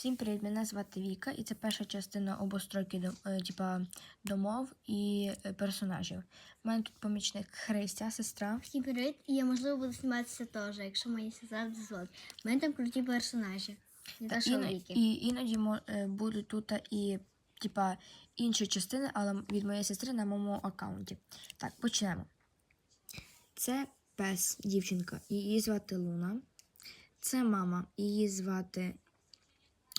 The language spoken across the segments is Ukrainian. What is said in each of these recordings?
Всім привіт, мене звати Віка, і це перша частина обостройки е, типа, домов і е, персонажів. У мене тут помічник Христя, сестра. Всім привіт, і я можливо буду зніматися теж, якщо мені сестра дозволить. У мене там круті персонажі. Не Та іно- Віки. і іноді е, будуть тут і типа, інші частини, але від моєї сестри на моєму аккаунті. Так, почнемо. Це пес, дівчинка, її звати Луна. Це мама, її звати.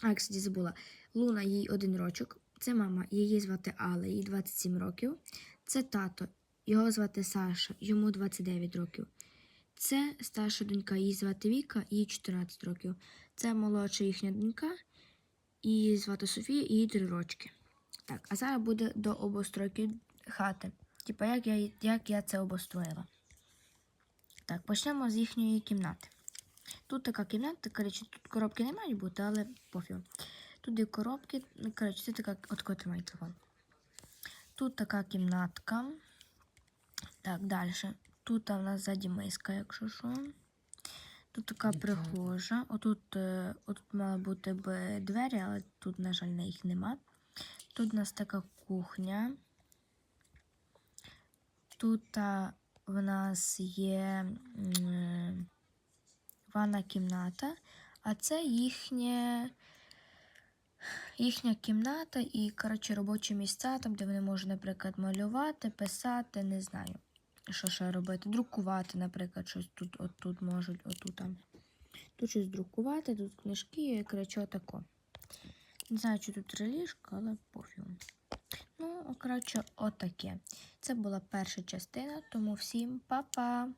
А, кстати, забула. Луна, їй один рочок. Це мама, її звати Алла, їй 27 років. Це тато, його звати Саша, йому 29 років. Це старша донька, її звати Віка, їй 14 років. Це молодша їхня донька, її звати Софія, їй 3 рочки. Так, а зараз буде до обостройки хати. Типа, як я, як я це обостроїла. Так, почнемо з їхньої кімнати. Тут така кімната, коротше, тут коробки не мають бути, але пофіг. Тут є коробки, ну, коротше, це така, от тримай телефон. Тут така кімнатка. Так, далі. Тут у нас ззаді миска, якщо що. Тут така прихожа. Отут, е, отут мали бути б двері, але тут, на жаль, на їх нема. Тут у нас така кухня. Тут в нас є е, ванна кімната, а це їхнє, їхня кімната і, коротше, робочі місця, там, де вони можуть, наприклад, малювати, писати, не знаю, що ще робити. Друкувати, наприклад, щось тут, отут можуть, отут там. Тут щось друкувати, тут книжки, коротше, отако. Не знаю, чи тут три ліжка, але пофігу. Ну, коротше, отаке. Це була перша частина, тому всім па-па!